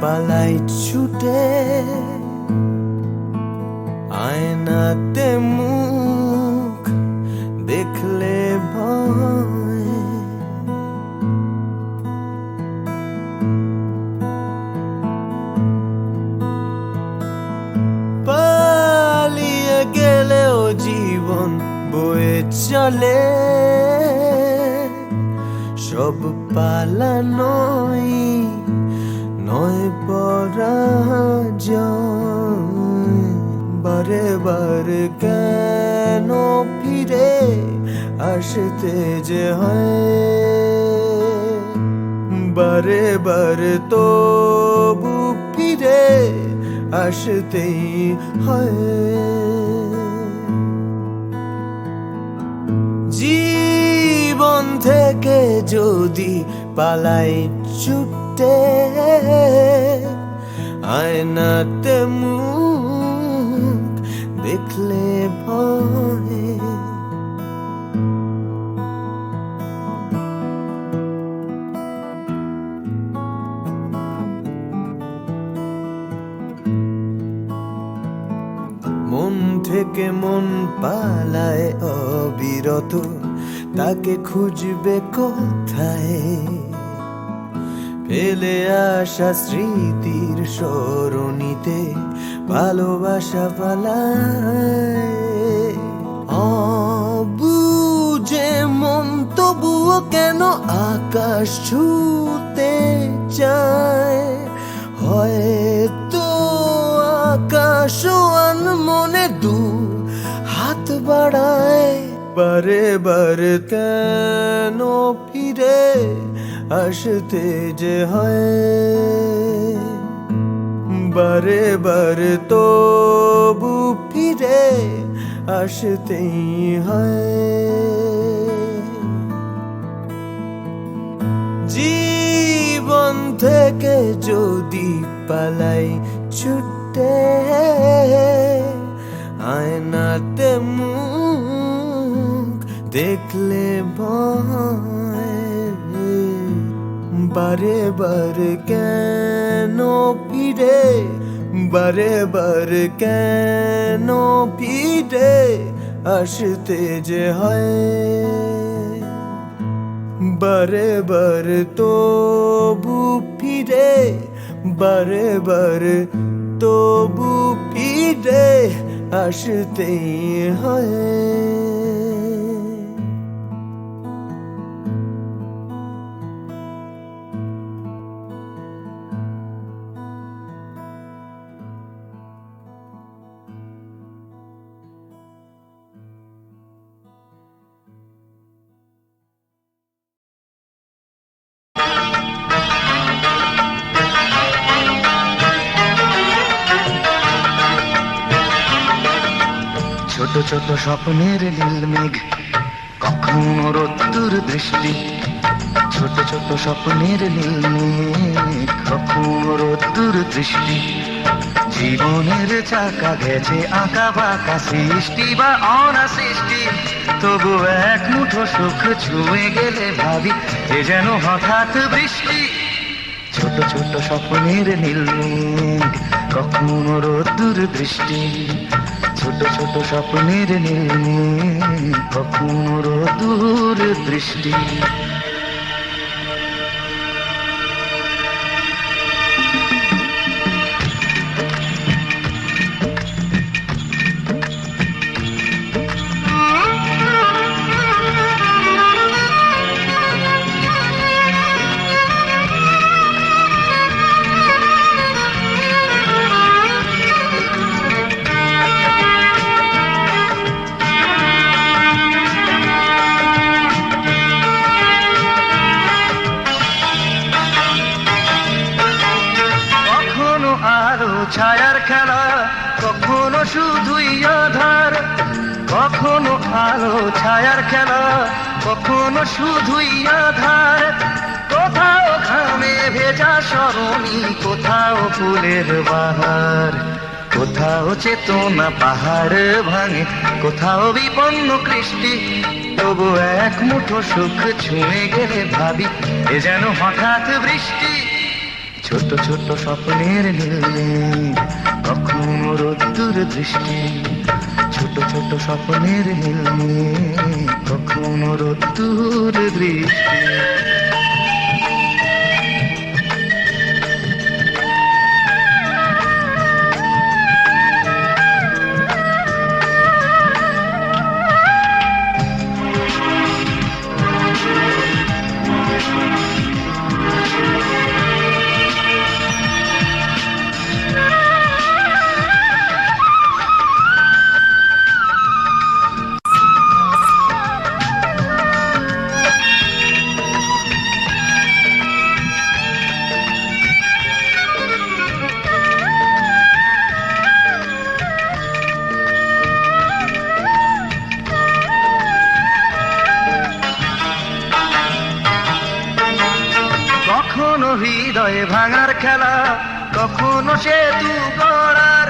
পালাই ছুটে আয়নাতে মুখ দেখলে পালিয়ে গেলেও জীবন বয়ে চলে। সব পালানোই নয় পরাজয়। বারে বারে কেন ফিরে আসতে যে হয়? বারে তবু ফিরে আসতেই হয়। জীবন থেকে যদি পালাই ছুটে আয়নাতে মুখ দেখলে ভয়। মন থেকে মন পালায় অবিরত তাকে খুঁজবে কোথায়? ফেলে আসা স্মৃতির সরণিতে ভালোবাসা পালায়। অবুঝে মন, তবুও কেন আকাশ ছুতে চায়? হয়তো আকাশ মনে দু হাত বাড়ায়। বারে বারে কেন ফিরে আসতে যে হয়, বারে বারে তবু ফিরে আসতেই হয়। জীবন থেকে যদি পালাই ছুটে, আয়নাতে মুখ দেখলে ভয় বারে বারে কেন ফিরে? বারে বারে কেন ফিরে? আসতে যে হয়। বারে বারে তবু ফিরে, বারে বারে তবু ফিরে, আসতেই হয়। ছোট স্বপ্নের নীল মেঘ, কখনো রোদ্দুর দৃষ্টি ছোট ছোট স্বপ্নের নীল মেঘ, কখনো রোদ্দুর দৃষ্টি জীবনের চাকা গেছে আঁকা বাঁকা সৃষ্টি বা অনা সৃষ্টি। তবু এক মুঠো সুখ ছুঁয়ে গেলে ভাবি, এ যেন হঠাৎ বৃষ্টি। ছোট ছোট স্বপ্নের নীল মেঘ, কখনো রোদ্দুর দৃষ্টি ছোট ছোট স্বপ্নের নীল কখনো দূর দৃষ্টি। শুধুই আধার। কোথাও ঘামে ভেজা সরণি, কোথাও ফুলের বাহার। কোথাও চেতনা পাহাড় ভাঙে, কোথাও বিপন্ন কৃষ্টি। তবু এক মুঠো সুখ ছুঁয়ে গেলে ভাবি, এ যেন হঠাৎ বৃষ্টি। ছোট ছোট স্বপ্নের নীলে কখনো রোদ্দুর দৃষ্টি। ছোট ছোট স্বপ্নের নীলে কখনো রোদ্দুর দৃষ্টি খেলা কখনো সেতু গড়ার,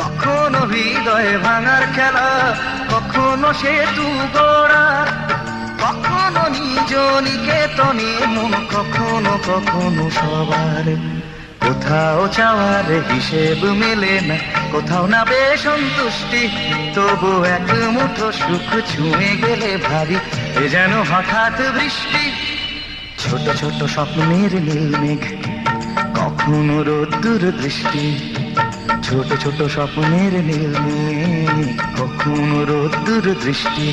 কখনো হৃদয়ে ভাঙার খেলা, কখনো সেতু গড়ার, কখনো নিজ নিকেতনে মন, কখনো কখনো সবার। কোথাও চাওয়ার হিসেব মেলে না, কোথাও না বে সন্তুষ্টি, তবু এক মুঠো সুখ ছুঁয়ে গেলে ভাবি এ যেন হঠাৎ বৃষ্টি। ছোট ছোট স্বপ্নের নীল মেঘ কখনো রোদ্দুর দৃষ্টি, ছোট ছোট স্বপ্নের নীল মেঘ। কখনো রোদ্দুর দৃষ্টি,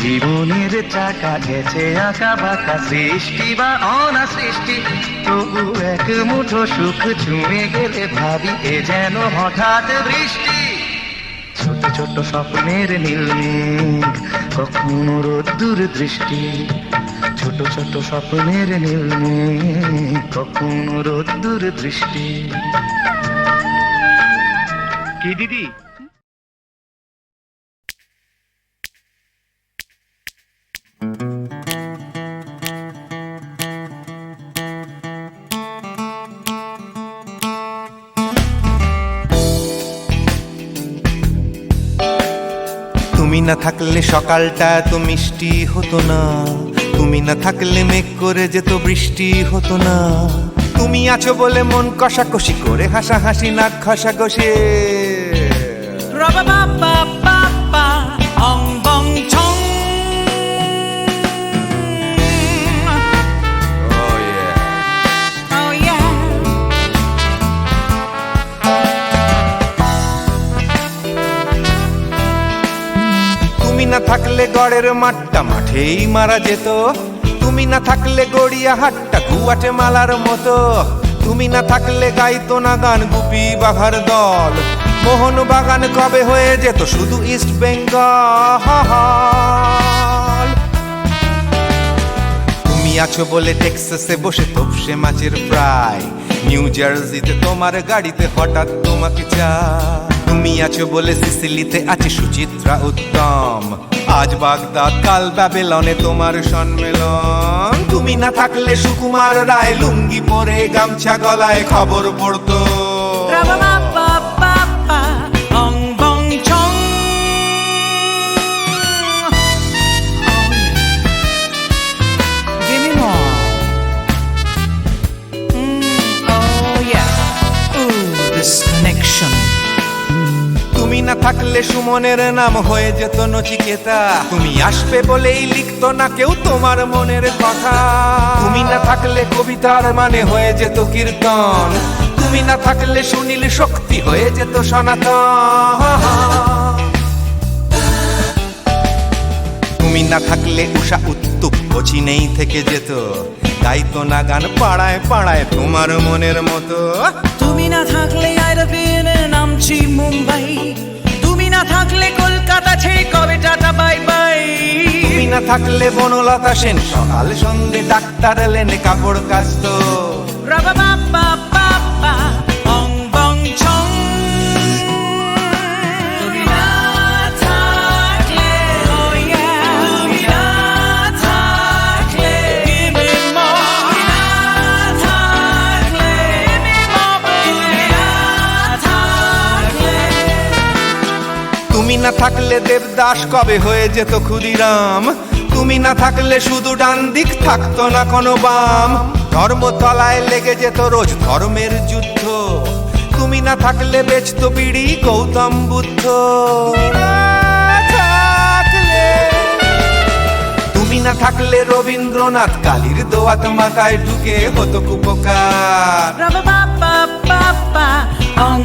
জীবনের চাকা গেছে আঁকা বাঁকা সৃষ্টি বা অনা সৃষ্টি তবু এক মুঠো সুখ ছুঁয়ে গেলে ভাবি এ যেন হঠাৎ বৃষ্টি। ছোট ছোট স্বপ্নের নীল মেঘ, কখনো রোদ্দুর দৃষ্টি ছোট ছোট স্বপ্নের নীল মেঘ কখনো রোদ্দুর দৃষ্টি? কি দিদি? তুমি না থাকলে সকালটা এত মিষ্টি হতো না। তুমি না থাকলে মেঘ করে যেত বৃষ্টি হতো না। তুমি আছো বলে মন কষাকষি করে হাসাহাসি না Ra-ba-ba-ba-ba-ba, গড়ের মাঠটা মাঠেই মারা যেত। তুমি না থাকলে গড়িয়া হাটটা গুয়াটে মালার মতো। তুমি না থাকলে গাইতো না গান গুপি বাঘার দল। মোহন বাগান কবে হয়ে যেত শুধু ইস্ট বেঙ্গল? তুমি আছো বলে টেক্সাসে বসে তপসে মাছের প্রায় নিউ জার্সিতে তোমার গাড়িতে হঠাৎ তোমাকে চা তুমি আছো বলে সিসিলিতে আছে সুচিত্রা উত্তম। আজ বাগদাদ, কাল ব্যাবেলনে তোমার সম্মেলন। তুমি না থাকলে সুকুমার রায় লুঙ্গি পরে গামছা গলায় খবর পড়তো। থাকলে সুমনের নাম হয়ে যেত নচিকেতা। তুমি আসবে বলেই লিখতো না কেউ তোমার মনের কথা। তুমি না থাকলে কবিতার মানে হয়ে যেত কীর্তন। তুমি না থাকলে সুনীল শক্তি হয়ে যেত সনাতন। তুমি না থাকলে উষা উত্তুপ নেই থেকে যেত। গাইতো না গান পাড়ায় পাড়ায় তোমার মনের মতো। তুমি না থাকলে আইরবিনে নামছি মুম্বাই। থাকলে কলকাতা ছে কবে টাটা বাই বাই তুমি না থাকলে বনলতা সেন সকাল সন্ধে ডাক্তার এলেন কাপড় কাচতো Ra-ba-ba-ba-ba-ba, ong না থাকলে দেবদাস কবে হয়ে যেত ক্ষুদিরাম? তুমি না থাকলে শুধু ডান দিক থাকতো না কোনো বাম। ধর্মতলায় লেগে যেত রোজ ধর্মের যুদ্ধ। তুমি না থাকলে বেচত বিড়ি গৌতম বুদ্ধ। তুমি না থাকলে রবীন্দ্রনাথ কালীর দোয়াত মাথায় ঢুকে হতো কুপকার। অং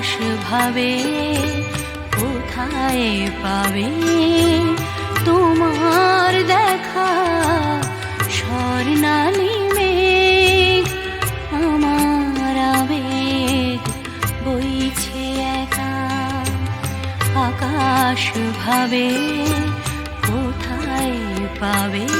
আকাশ ভাবে, কোথায় পাবে? তোমার দেখা স্বর্ণালী মেঘ আমার আবেগ বইছে একা। আকাশ ভাবে, কোথায় পাবে?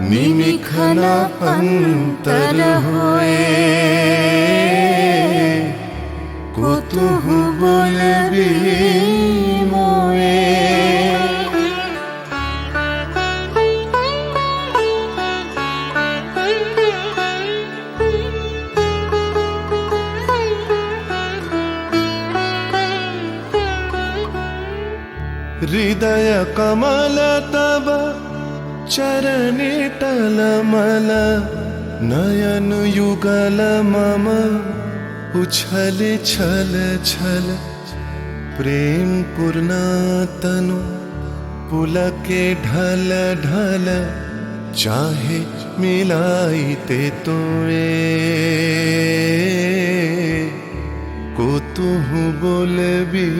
নিমিখানা অন্তর হয়ে কতুহ বলবি মোয়ে? হৃদয় কমলত चरणे तलमल नयन युगल मम उछल छल छल प्रेम पूर्ण तनु पुलके ढल ढल चाहे मिलाइते तुए को तुह बोलबी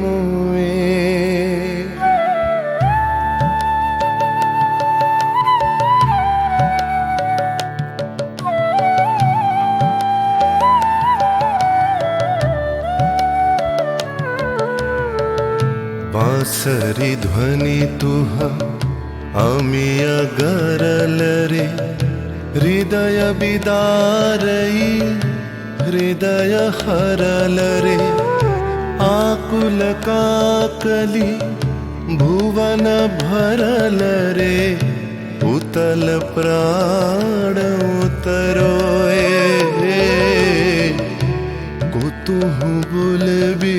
मोए बांसरी ध्वनि तुह अमिय गरल रे। हृदय बिदारई हृदय हरल रे। आकुल काकली भुवन भरल रे। उतल प्राण उतरोए कुतुहु बुलबी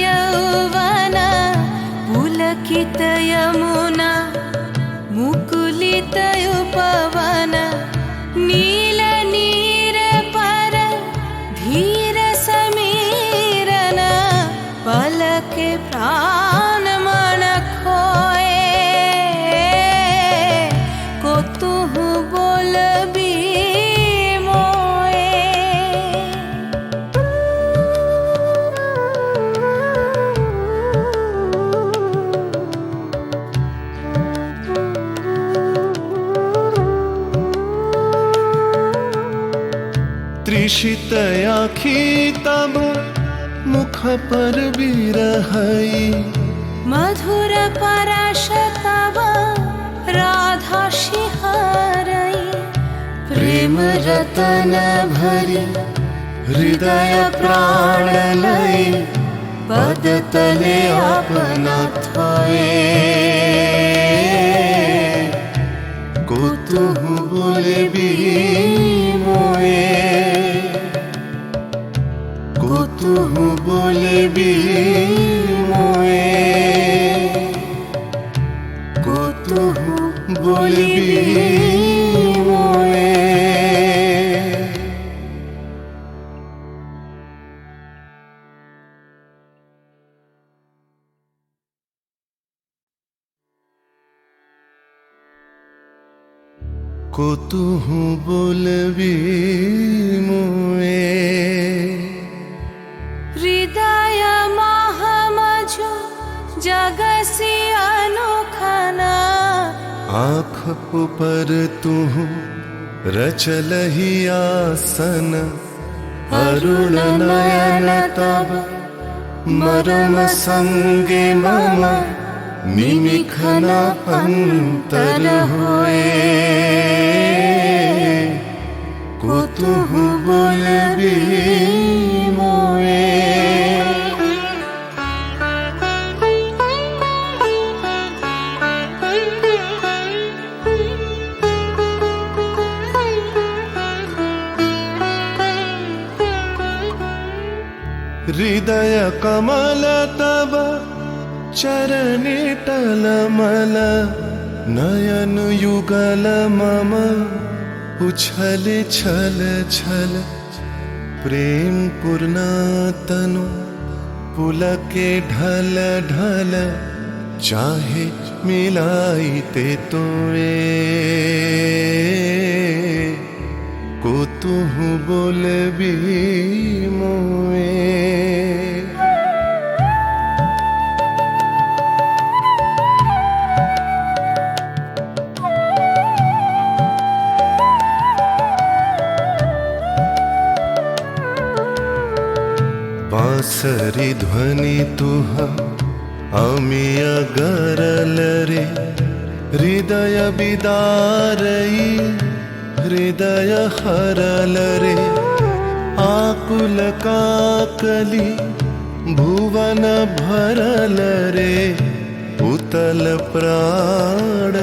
यवाना उलकित यमुना मुकुलितयपवाना नील गया खीतब मुख पर भी रही। मधुर पराशतब राधा शिहारई प्रेम रतन भरी हृदय प्राण लय पद तले अपना थे कुतुह बोले भी मोए কতুহু বলবি মোয়ে কতুহু মোয়ে কতুহু বলবি মোয়ে आँख ऊपर तू रचल ही आसन अरुण नयन तब मरम संगे मम निमिखन अंतर हुए कुतुहु बोलबी मोए हृदय कमल तब चरणिटलमल नयन युगल मम उछल छल छल प्रेम पूर्णतनु पुलके ढल ढल चाहे मिलाइते तोए को तुह बोलबी मोए सरी ध्वनि तुहा अमी अगरल रे हृदय बिदारई हृदय हरल रे आकुल काकली भुवन भरल रे उतल प्राण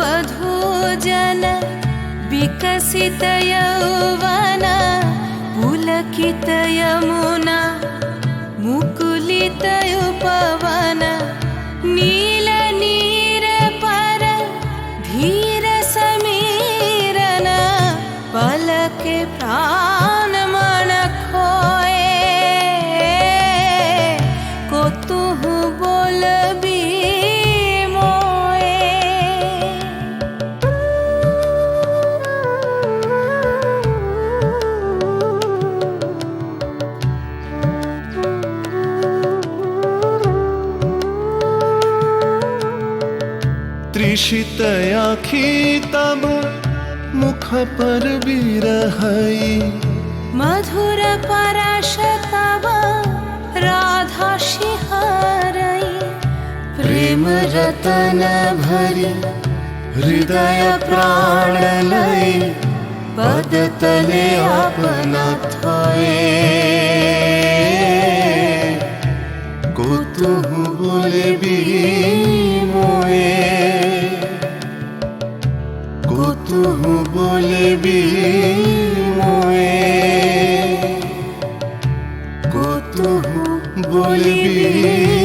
गोप जन विकसित यौवन पुलकित यमुना मुकुलित उपवन नील नीर पर धीर त्रिषित आखी तब मुख पर बिरहई मधुर परश तब राधा शिहारई प्रेम रतन भरी हृदय प्राण लई पद तले अपना थोए कुतुहु बोलबी मोए বলবি মোয়ে কত বলবি